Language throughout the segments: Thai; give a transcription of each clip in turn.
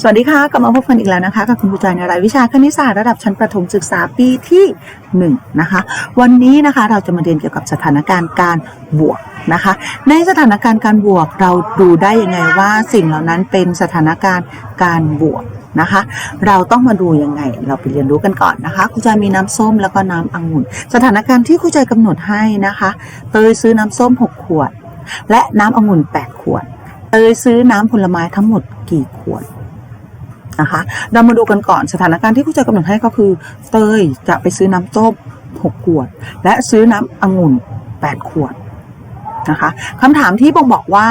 สวัสดีค่ะ กลับมาพบกันอีกแล้วนะคะ กับคุณครูจอยในรายวิชาคณิตศาสตร์ระดับชั้นประถมศึกษาปีที่ 1 นะคะ วันนี้นะคะเราจะมาเรียนเกี่ยวกับสถานการณ์การบวกนะคะ ในสถานการณ์การบวกเราดูได้ยังไงว่าสิ่งเหล่านั้นเป็นสถานการณ์การบวกนะคะ เราต้องมาดูยังไง เราไปเรียนรู้กันก่อนนะคะครูจอยมีน้ำส้มแล้วก็น้ำองุ่น สถานการณ์ที่ครูจอยกำหนดให้นะคะ เตยซื้อน้ำส้ม 6 ขวด และน้ำองุ่น 8 ขวด เตยซื้อน้ำผลไม้ทั้งหมดกี่ขวดนะคะเรามาดูกันก่อนสถานการณ์ที่ครูจะกำหนดให้ก็คือ เตยจะไปซื้อน้ำส้ม6ขวด และซื้อน้ำองุ่น 8 ขวดนะคะคำถามที่บ่งบอกว่า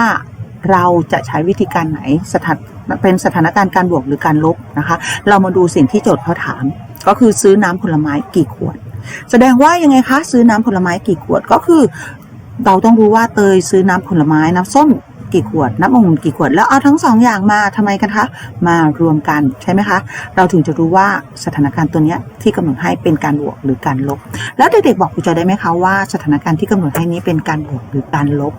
เราจะใช้วิธีการไหนสถานเป็นสถานการณ์การบวกหรือการลบนะคะ เรามาดูสิ่งที่โจทย์เขาถาม ก็คือซื้อน้ำผลไม้กี่ขวด แสดงว่ายังไงคะ ซื้อน้ำผลไม้กี่ขวดก็คือ เราต้องรู้ว่าเตยซื้อน้ำผลไม้น้ำส้ม กี่ขวด น้ำองุ่นกี่ขวด แล้วเอาทั้งสองอย่างมาทำไมกันคะ มารวมกันใช่ไหมคะ เราถึงจะรู้ว่าสถานการณ์ตัวนี้ที่กำหนดให้เป็นการบวกหรือการลบ แล้วเด็กๆบอกครูจอยได้ไหมคะว่าสถานการณ์ที่กำหนดให้นี้เป็นการบวกหรือการลบ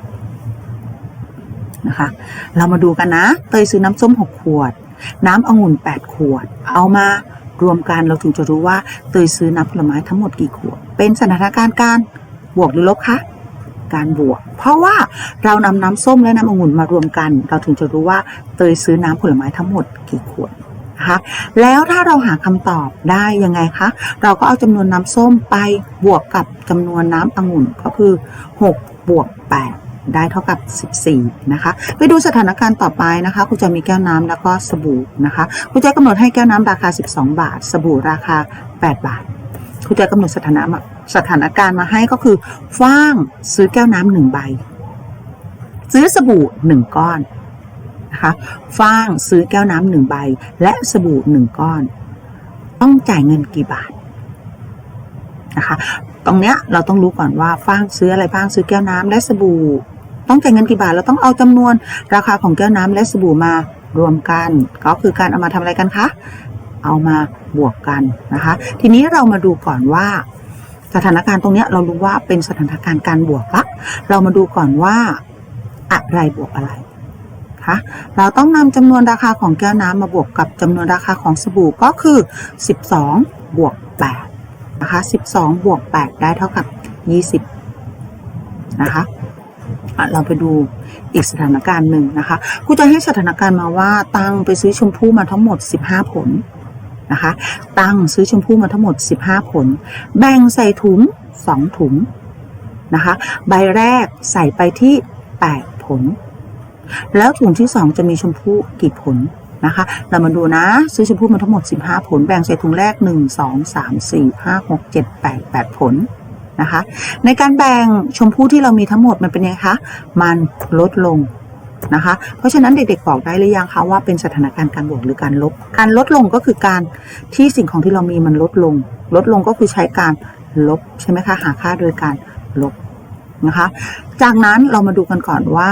นะคะ เรามาดูกันนะ เตยซื้อน้ำส้ม 6 ขวด น้ำองุ่น 8 ขวด เอามารวมกันเราถึงจะรู้ว่าเตยซื้อน้ำผลไม้ทั้งหมดกี่ขวด เป็นสถานการณ์การบวกหรือลบคะ การบวก เพราะว่าเรานำน้ำส้มและน้ำองุ่นมารวมกัน เราถึงจะรู้ว่าเตยซื้อน้ำผลไม้ทั้งหมดกี่ขวดคะแล้วถ้าเราหาคำตอบได้ยังไงคะ เราก็เอาจำนวนน้ำส้มไปบวกกับจำนวนน้ำองุ่นก็คือ 6 บวก 8 ได้เท่ากับ 14 นะคะ ไปดูสถานการณ์ต่อไปนะคะครูจะมีแก้วน้ำแล้วก็สบู่นะคะครูจะกำหนดให้แก้วน้ำราคา 12 บาท สบู่ราคา 8 บาทครูจะกำหนดสถานะ สถานการณ์มาให้ก็คือฟ้างซื้อแก้วน้ำหนึ่งใบ ซื้อสบู่หนึ่งก้อนนะคะฟ้างซื้อแก้วน้ำหนึ่งใบ และสบู่หนึ่งก้อน ต้องจ่ายเงินกี่บาทนะคะตรงเนี้ยเราต้องรู้ก่อนว่าฟ้างซื้ออะไรบ้างซื้อแก้วน้ำและสบู่ ต้องจ่ายเงินกี่บาทเราต้องเอาจำนวนราคาของแก้วน้ำและสบู่มารวมกัน ก็คือการเอามาทำอะไรกันคะเอามาบวกกันนะคะ ทีนี้เรามาดูก่อนว่า สถานการณ์ตรงนี้เรารู้ว่าเป็นสถานการณ์การบวกละ เรามาดูก่อนว่าอะไรบวกอะไรคะเราต้องนำจำนวนราคาของแก้วน้ำมาบวกกับจำนวนราคาของสบู่ก็คือ 12 บวก8นะคะ 12 บวก 8 ได้เท่ากับ 20 นะคะอะเราไปดูอีกสถานการณ์หนึ่งนะคะครูจะให้สถานการณ์มาว่าตังไปซื้อชมพู่มาทั้งหมด 15 ผล นะคะ ตั้งซื้อชมพู่มาทั้งหมด 15 ผล แบ่งใส่ถุง 2 ถุงนะคะ ใบแรกใส่ไปที่ 8 ผล แล้วถุงที่ 2 จะมีชมพู่กี่ผลนะคะ เรามาดูนะ ซื้อชมพู่มาทั้งหมด 15 ผล แบ่งใส่ถุงแรก 1 2 3 4 5 6 7 8 8 ผลนะคะ ในการแบ่งชมพู่ที่เรามีทั้งหมดมันเป็นยังไงคะ มันลดลง นะคะ เพราะฉะนั้นเด็กๆบอกได้หรือยังคะว่าเป็นสถานการณ์การบวกหรือการลบ การลดลงก็คือการที่สิ่งของที่เรามีมันลดลง ลดลงก็คือใช้การลบใช่ไหมคะหาค่าโดยการลบนะคะ จากนั้นเรามาดูกันก่อนว่า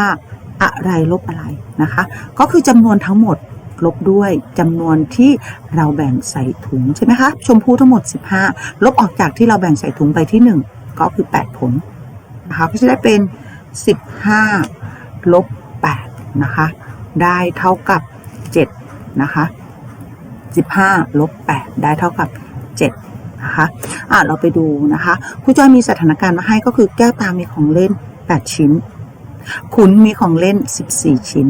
อะไรลบอะไรนะคะ ก็คือจำนวนทั้งหมดลบด้วยจำนวนที่เราแบ่งใส่ถุงใช่ไหมคะชมพูทั้งหมด 15 ลบออกจากที่เราแบ่งใส่ถุงไปที่ 1 ก็คือ 8 ผลนะคะก็จะได้เป็น 15 ลบ นะคะ ได้เท่ากับ 7 นะคะ 15ลบ8ได้เท่ากับ 7 นะคะ อะ เราไปดูนะคะครูจอยมีสถานการณ์มาให้ก็คือแก้วตามีของเล่น 8 ชิ้น ขุนมีของเล่น 14 ชิ้น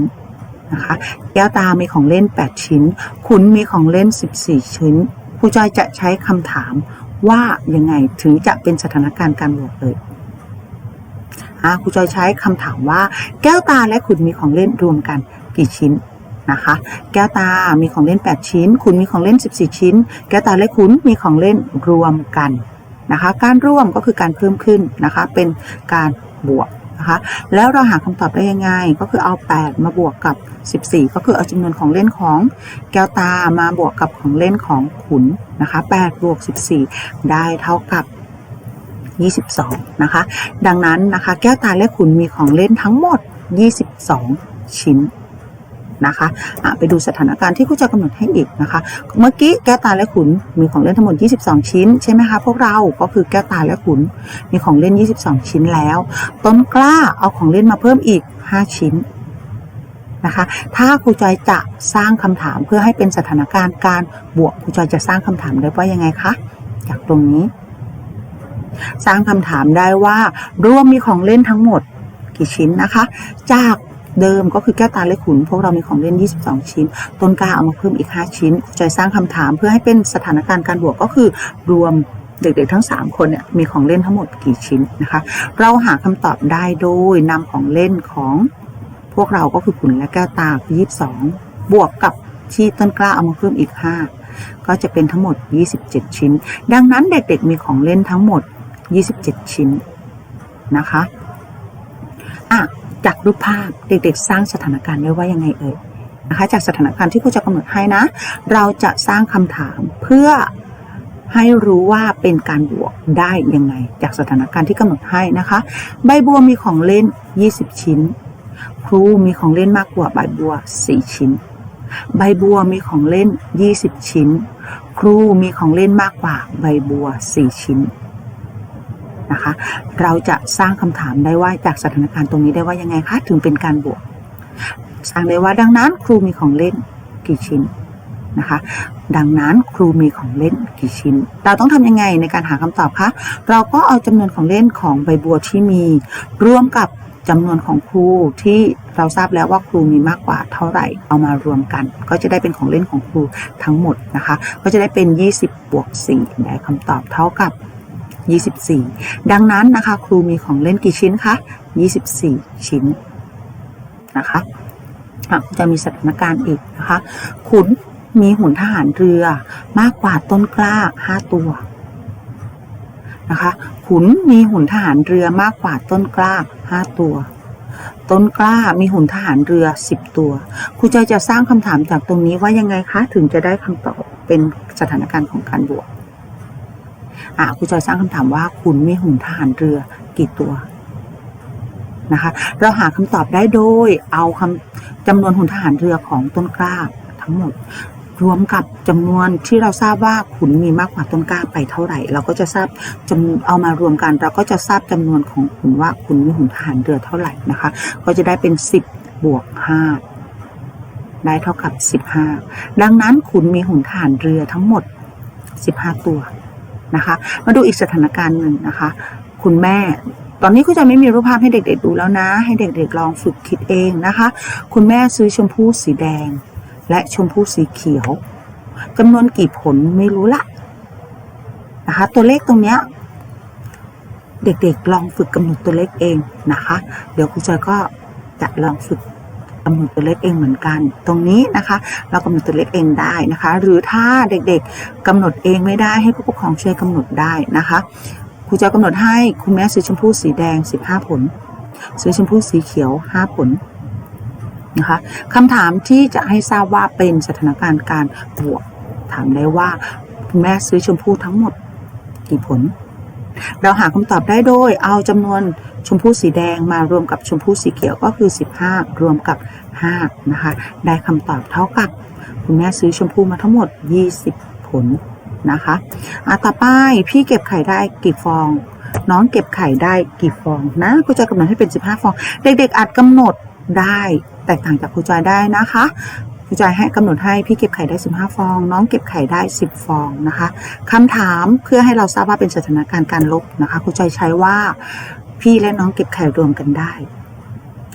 นะคะแก้วตามีของเล่น 8 ชิ้น ขุนมีของเล่น 14 ชิ้นครูจอยจะใช้คำถามว่ายังไงถึงจะเป็นสถานการณ์การบวกเลย ครูจอยใช้คำถามว่า แก้วตาและขุนมีของเล่นรวมกันกี่ชิ้นนะคะ แก้วตามีของเล่น 8 ชิ้นขุนมีของเล่น 14 ชิ้น แก้วตาและขุนมีของเล่นรวมกันนะคะ การร่วมก็คือการเพิ่มขึ้นนะคะ เป็นการบวกนะคะ แล้วเราหาคำตอบได้ยังไง ก็คือเอา 8 มาบวกกับ 14 ก็คือเอาจำนวนของเล่นของแก้วตามาบวกกับของเล่นของขุนนะคะ 8 บวก 14 ได้เท่ากับ 22 นะคะ ดังนั้นนะคะ แก้วตาและขุนมีของเล่นทั้งหมด 22 ชิ้นนะคะะไปดูสถานการณ์ที่ครูจะกำหนดให้อีกนะคะ เมื่อกี้แก้วตาและขุนมีของเล่นทั้งหมด 22 ชิ้นใช่ไหมคะพวกเรา ก็คือแก้วตาและขุนมีของเล่น 22 ชิ้นแล้ว ต้นกล้าเอาของเล่นมาเพิ่มอีก 5 ชิ้นนะคะ ถ้าครูจอยจะสร้างคำถามเพื่อให้เป็นสถานการณ์การบวกครูจอยจะสร้างคำถามได้ว่ายังไงคะ จากตรงนี้ สร้างคำถามได้ว่า รวมมีของเล่นทั้งหมดกี่ชิ้นนะคะ จากเดิมก็คือแก้วตาและขุน พวกเรามีของเล่น 22 ชิ้น ต้นกล้าเอามาเพิ่มอีก 5 ชิ้นจอยสร้างคำถามเพื่อให้เป็นสถานการณ์การบวกก็คือรวมเด็กๆทั้ง 3 คนเนี่ยมีของเล่นทั้งหมดกี่ชิ้นนะคะ เราหาคำตอบได้โดยนำของเล่นของพวกเราก็คือขุนและแก้วตาคือ22 บวกกับที่ต้นกล้าเอามาเพิ่มอีก 5 ก็จะเป็นทั้งหมด 27 ชิ้น ดังนั้นเด็กๆมีของเล่นทั้งหมด 27 ชิ้นนะคะอะจากรูปภาพเด็กๆ สร้างสถานการณ์ได้ว่ายังไงเอ่ยนะคะจากสถานการณ์ที่ครูจะกำหนดให้นะ เราจะสร้างคำถามเพื่อให้รู้ว่าเป็นการบวกได้ยังไง จากสถานการณ์ที่กำหนดให้นะคะ ใบบัวมีของเล่น 20 ชิ้น ครูมีของเล่นมากกว่าใบบัว 4 ชิ้น ใบบัวมีของเล่น 20 ชิ้น ครูมีของเล่นมากกว่าใบบัว 4 ชิ้น นะคะ เราจะสร้างคำถามได้ว่าจากสถานการณ์ตรงนี้ได้ว่ายังไงคะถึงเป็นการบวก สร้างได้ว่าดังนั้นครูมีของเล่นกี่ชิ้นนะคะดังนั้นครูมีของเล่นกี่ชิ้น เราต้องทำยังไงในการหาคำตอบคะ เราก็เอาจำนวนของเล่นของใบบัวที่มี ร่วมกับจำนวนของครูที่เราทราบแล้วว่าครูมีมากกว่าเท่าไหร่เอามารวมกัน ก็จะได้เป็นของเล่นของครูทั้งหมดนะคะ ก็จะได้เป็น 20บวก4ได้คำตอบเท่ากับ 24 ดังนั้นนะคะ ครูมีของเล่นกี่ชิ้นคะ24 ชิ้นนะคะจะมีสถานการณ์อีกนะคะ ขุนมีหุ่นทหารเรือมากกว่าต้นกล้า 5 ตัวนะคะขุนมีหุ่นทหารเรือมากกว่าต้นกล้า 5 ตัว ต้นกล้ามีหุ่นทหารเรือ 10 ตัวครูจอยจะสร้างคำถามจากตรงนี้ว่ายังไงคะ ถึงจะได้คำตอบเป็นสถานการณ์ของการบวก อ่ครูจอยสร้างคำถามว่าขุนมีหุ่นทหารเรือกี่ตัวนะคะ เราหาคำตอบได้โดยเอาคำจำนวนหุ่นทหารเรือของต้นกล้าทั้งหมด รวมกับจำนวนที่เราทราบว่าขุนมีมากกว่าต้นกล้าไปเท่าไหร่ เราก็จะทราบจำเอามารวมกัน เราก็จะทราบจำนวนของขุนว่าขุนมีหุ่นทหารเรือเท่าไหร่นะคะ ก็จะได้เป็น 10บวก5ได้เท่ากับ 15 ดังนั้นขุนมีหุ่นทหารเรือทั้งหมด 15 ตัว นะคะ มาดูอีกสถานการณ์หนึ่งนะคะ คุณแม่ตอนนี้คุณจะไม่มีรูปภาพให้เด็ก ๆ ดูแล้วนะ ให้เด็ก ๆ ลองฝึกคิดเองนะคะ คุณแม่ซื้อชมพู่สีแดง และชมพู่สีเขียวจำนวนกี่ผลไม่รู้ละนะคะ ตัวเลขตรงเนี้ยเด็ก ๆ ลองฝึกกำหนดตัวเลขเองนะคะ เดี๋ยวครูจอยก็จะลองฝึก กำหนดตัวเลขเองเหมือนกัน ตรงนี้นะคะ เรากำหนดตัวเลขเองได้นะคะ หรือถ้าเด็กๆกำหนดเองไม่ได้ให้ผู้ปกครองช่วยกำหนดได้นะคะครูจะกำหนดให้คุณแม่ซื้อชมพู่สีแดง 15 ผล ซื้อชมพู่สีเขียว 5 ผลนะคะคำถามที่จะให้ทราบว่าเป็นสถานการณ์การบวกถามได้ว่าคุณแม่ซื้อชมพู่ทั้งหมดกี่ผล เราหาคำตอบได้โดยเอาจำนวน ชมพูสีแดงมารวมกับชมพูสีเขียวก็คือ 15 รวมกับ 5 นะคะ ได้คำตอบเท่ากับ คุณแม่ซื้อชมพูมาทั้งหมด 20 ผลนะคะอะต่อไปพี่เก็บไข่ได้กี่ฟอง น้องเก็บไข่ได้กี่ฟองนะครูจอยกำหนดให้เป็น 15 ฟอง เด็กๆอาจกำหนดได้แตกต่างจากครูจอยได้นะคะครูจอยให้กำหนดให้พี่เก็บไข่ได้ 15 ฟอง น้องเก็บไข่ได้ 10 ฟองนะคะคำถามเพื่อให้เราทราบว่าเป็นสถานการณ์การลบนะคะครูจอยใช้ว่า พี่และน้องเก็บไข่รวมกันได้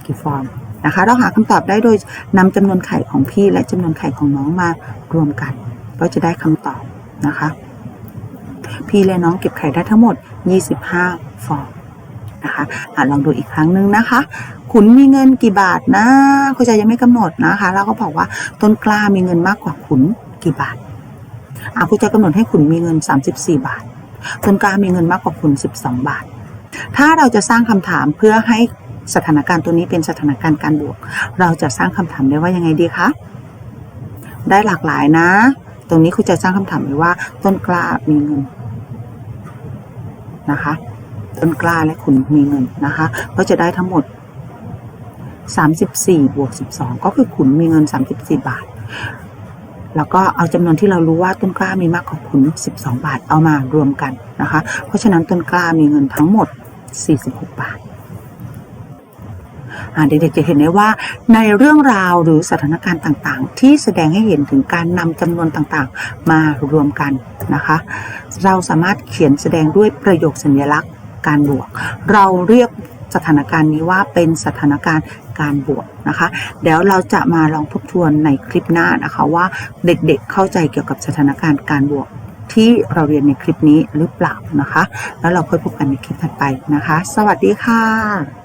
กี่ฟองนะคะ เราหาคำตอบได้โดยนำจำนวนไข่ของพี่และจำนวนไข่ของน้องมารวมกัน ก็จะได้คำตอบนะคะ พี่และน้องเก็บไข่ได้ทั้งหมด 25 ฟองนะคะอะลองดูอีกครั้งหนึ่งนะคะ ขุนมีเงินกี่บาทนะครูใจยังไม่กำหนดนะคะแล้วก็บอกว่าต้นกล้ามีเงินมากกว่าขุนกี่บาทอะครูจะกำหนดให้ขุนมีเงิน 34 บาทต้นกล้ามีเงินมากกว่าขุน 12 บาท ถ้าเราจะสร้างคำถามเพื่อให้สถานการณ์ตัวนี้เป็นสถานการณ์การบวก เราจะสร้างคำถามได้ว่ายังไงดีคะ ได้หลากหลายนะ ตรงนี้ครูจะสร้างคำถามไว้ว่า ต้นกล้ามีเงินนะคะ ต้นกล้าและขุนมีเงินนะคะ ก็จะได้ทั้งหมด 34บวก12 ก็คือขุนมีเงิน 34 บาท แล้วก็เอาจำนวนที่เรารู้ว่าต้นกล้ามีมากกว่าขุน 12 บาทเอามารวมกันนะคะ เพราะฉะนั้นต้นกล้ามีเงินทั้งหมด 46 บาทอ่าเด็กๆจะเห็นได้ว่าในเรื่องราวหรือสถานการณ์ต่างๆ ที่แสดงให้เห็นถึงการนำจำนวนต่างๆ มารวมกันนะคะ เราสามารถเขียนแสดงด้วยประโยคสัญลักษณ์การบวก เราเรียกสถานการณ์นี้ว่าเป็นสถานการณ์การบวกนะคะเดี๋ยวเราจะมาลองทบทวนในคลิปหน้านะคะว่าเด็กๆเข้าใจเกี่ยวกับสถานการณ์การบวก ที่เราเรียนในคลิปนี้หรือเปล่านะคะ แล้วเราค่อยพบกันในคลิปถัดไปนะคะ สวัสดีค่ะ